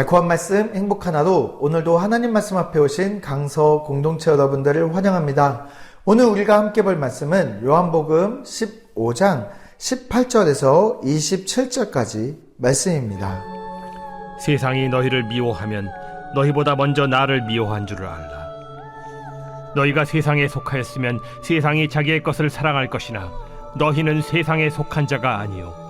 달콤한 말씀, 행복한 하루. 오늘도 하나님 말씀 앞에 오신 강서 공동체 여러분들을 환영합니다. 오늘 우리가 함께 볼 말씀은 요한복음 15장 18절에서 27절까지 말씀입니다. 세상이 너희를 미워하면 너희보다 먼저 나를 미워한 줄을 알라. 너희가 세상에 속하였으면 세상이 자기의 것을 사랑할 것이나 너희는 세상에 속한 자가 아니요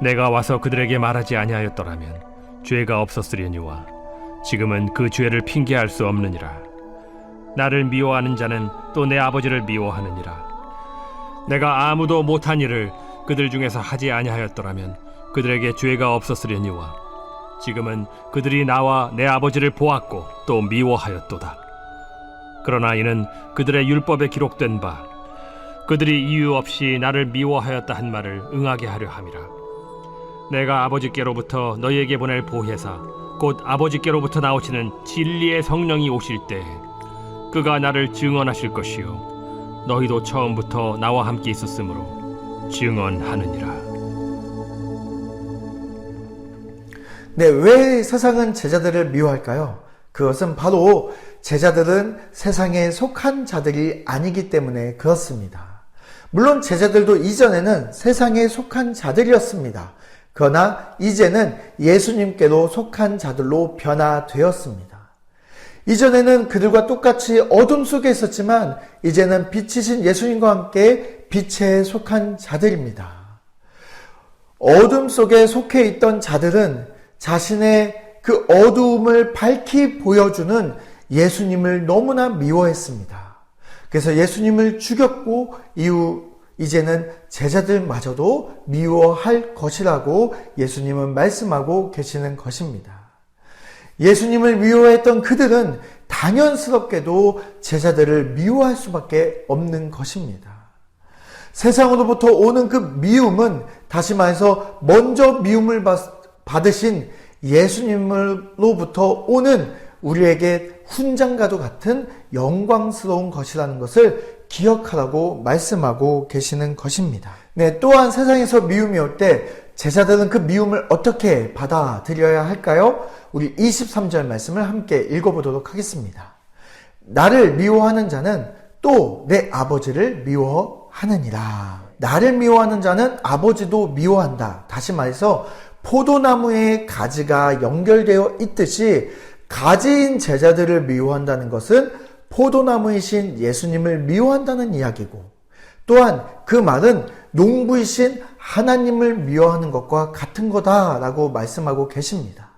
내가 와서 그들에게 말하지 아니하였더라면 죄가 없었으려니와 지금은 그 죄를 핑계할 수 없느니라. 나를 미워하는 자는 또 내 아버지를 미워하느니라. 내가 아무도 못한 일을 그들 중에서 하지 아니하였더라면 그들에게 죄가 없었으려니와 지금은 그들이 나와 내 아버지를 보았고 또 미워하였도다. 그러나 이는 그들의 율법에 기록된 바 그들이 이유 없이 나를 미워하였다 한 말을 응하게 하려 함이라. 내가 아버지께로부터 너희에게 보낼 보혜사 곧 아버지께로부터 나오시는 진리의 성령이 오실 때 그가 나를 증언하실 것이요 너희도 처음부터 나와 함께 있었으므로 증언하느니라. 네, 왜 세상은 제자들을 미워할까요? 그것은 바로 제자들은 세상에 속한 자들이 아니기 때문에 그렇습니다. 물론 제자들도 이전에는 세상에 속한 자들이었습니다. 그러나 이제는 예수님께로 속한 자들로 변화되었습니다. 이전에는 그들과 똑같이 어둠 속에 있었지만 이제는 빛이신 예수님과 함께 빛에 속한 자들입니다. 어둠 속에 속해 있던 자들은 자신의 그 어두움을 밝히 보여주는 예수님을 너무나 미워했습니다. 그래서 예수님을 죽였고 이후 이제는 제자들마저도 미워할 것이라고 예수님은 말씀하고 계시는 것입니다. 예수님을 미워했던 그들은 당연스럽게도 제자들을 미워할 수밖에 없는 것입니다. 세상으로부터 오는 그 미움은 다시 말해서 먼저 미움을 받으신 예수님으로부터 오는 우리에게 훈장과도 같은 영광스러운 것이라는 것을 기억하라고 말씀하고 계시는 것입니다. 네, 또한 세상에서 미움이 올 때 제자들은 그 미움을 어떻게 받아들여야 할까요? 우리 23절 말씀을 함께 읽어보도록 하겠습니다. 나를 미워하는 자는 또 내 아버지를 미워하느니라. 나를 미워하는 자는 아버지도 미워한다. 다시 말해서 포도나무의 가지가 연결되어 있듯이 가지인 제자들을 미워한다는 것은 포도나무이신 예수님을 미워한다는 이야기고 또한 그 말은 농부이신 하나님을 미워하는 것과 같은 거다라고 말씀하고 계십니다.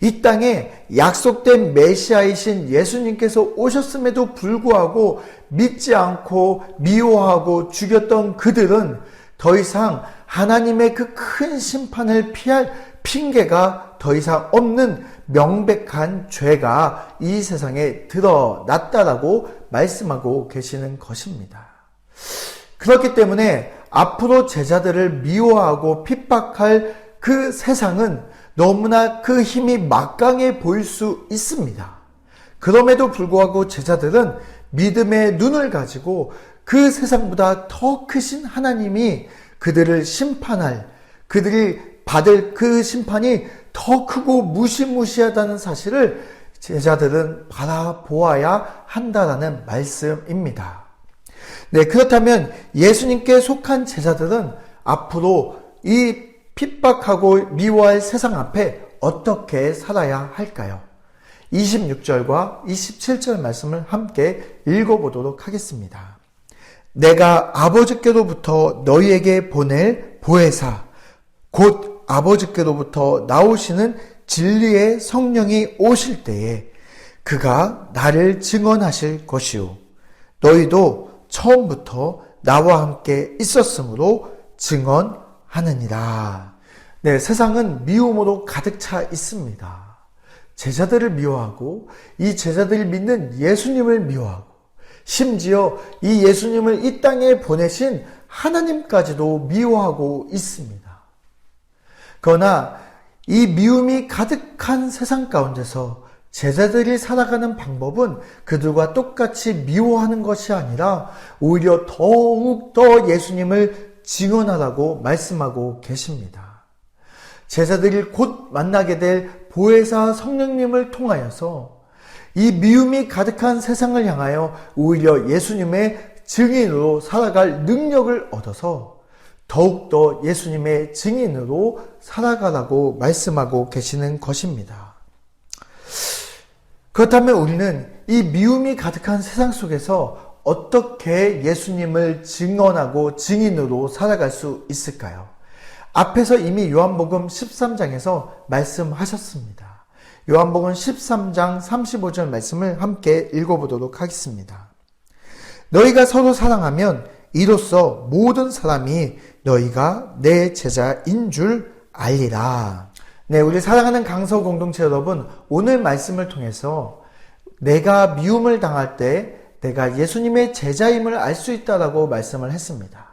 이 땅에 약속된 메시아이신 예수님께서 오셨음에도 불구하고 믿지 않고 미워하고 죽였던 그들은 더 이상 하나님의 그 큰 심판을 피할 핑계가 더 이상 없는 명백한 죄가 이 세상에 드러났다라고 말씀하고 계시는 것입니다. 그렇기 때문에 앞으로 제자들을 미워하고 핍박할 그 세상은 너무나 그 힘이 막강해 보일 수 있습니다. 그럼에도 불구하고 제자들은 믿음의 눈을 가지고 그 세상보다 더 크신 하나님이 그들을 심판할, 그들이 받을 그 심판이 더 크고 무시무시하다는 사실을 제자들은 바라보아야 한다라는 말씀입니다. 네, 그렇다면 예수님께 속한 제자들은 앞으로 이 핍박하고 미워할 세상 앞에 어떻게 살아야 할까요? 26절과 27절 말씀을 함께 읽어보도록 하겠습니다. 내가 아버지께로부터 너희에게 보낼 보혜사, 곧 아버지께로부터 나오시는 진리의 성령이 오실 때에 그가 나를 증언하실 것이요. 너희도 처음부터 나와 함께 있었으므로 증언하느니라. 네, 세상은 미움으로 가득 차 있습니다. 제자들을 미워하고 이 제자들이 믿는 예수님을 미워하고 심지어 이 예수님을 이 땅에 보내신 하나님까지도 미워하고 있습니다. 그러나 이 미움이 가득한 세상 가운데서 제자들이 살아가는 방법은 그들과 똑같이 미워하는 것이 아니라 오히려 더욱 더 예수님을 증언하라고 말씀하고 계십니다. 제자들이 곧 만나게 될 보혜사 성령님을 통하여서 이 미움이 가득한 세상을 향하여 오히려 예수님의 증인으로 살아갈 능력을 얻어서 더욱더 예수님의 증인으로 살아가라고 말씀하고 계시는 것입니다. 그렇다면 우리는 이 미움이 가득한 세상 속에서 어떻게 예수님을 증언하고 증인으로 살아갈 수 있을까요? 앞에서 이미 요한복음 13장에서 말씀하셨습니다. 요한복음 13장 35절 말씀을 함께 읽어보도록 하겠습니다. 너희가 서로 사랑하면 이로써 모든 사람이 너희가 내 제자인 줄 알리라. 네, 우리 사랑하는 강서 공동체 여러분, 오늘 말씀을 통해서 내가 미움을 당할 때 내가 예수님의 제자임을 알 수 있다라고 말씀을 했습니다.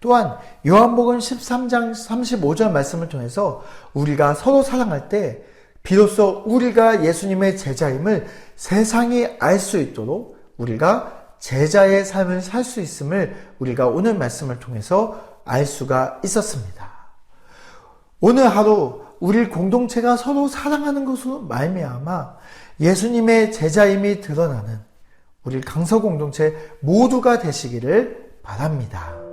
또한 요한복음 13장 35절 말씀을 통해서 우리가 서로 사랑할 때 비로소 우리가 예수님의 제자임을 세상이 알 수 있도록 우리가 제자의 삶을 살 수 있음을 우리가 오늘 말씀을 통해서 알 수가 있었습니다. 오늘 하루 우리 공동체가 서로 사랑하는 것으로 말미암아 예수님의 제자임이 드러나는 우리 강서 공동체 모두가 되시기를 바랍니다.